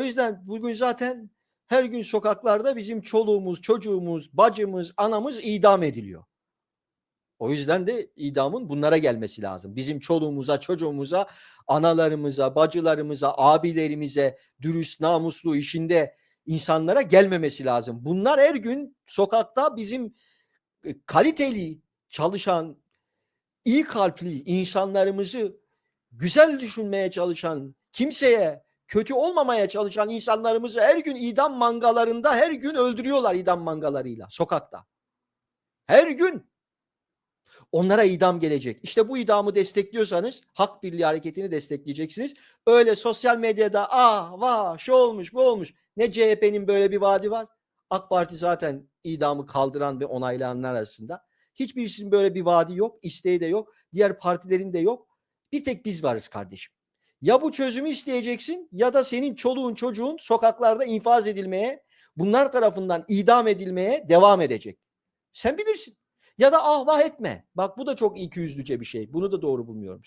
O yüzden bugün zaten her gün sokaklarda bizim çoluğumuz, çocuğumuz, bacımız, anamız idam ediliyor. O yüzden de idamın bunlara gelmesi lazım. Bizim çoluğumuza, çocuğumuza, analarımıza, bacılarımıza, abilerimize, dürüst, namuslu işinde insanlara gelmemesi lazım. Bunlar her gün sokakta bizim e, kaliteli çalışan, iyi kalpli insanlarımızı güzel düşünmeye çalışan, kimseye kötü olmamaya çalışan insanlarımızı her gün idam mangalarında her gün öldürüyorlar idam mangalarıyla sokakta. Her gün. Onlara idam gelecek. İşte bu idamı destekliyorsanız hak birliği hareketini destekleyeceksiniz. Öyle sosyal medyada ah vah şu olmuş bu olmuş. Ne CHP'nin böyle bir vaadi var. AK Parti zaten idamı kaldıran ve onaylayanlar arasında. Hiçbirisinin böyle bir vaadi yok. isteği de yok. Diğer partilerin de yok. Bir tek biz varız kardeşim. Ya bu çözümü isteyeceksin ya da senin çoluğun çocuğun sokaklarda infaz edilmeye, bunlar tarafından idam edilmeye devam edecek. Sen bilirsin. Ya da ah vah etme. Bak bu da çok ikiyüzlüce bir şey. Bunu da doğru bulmuyorum.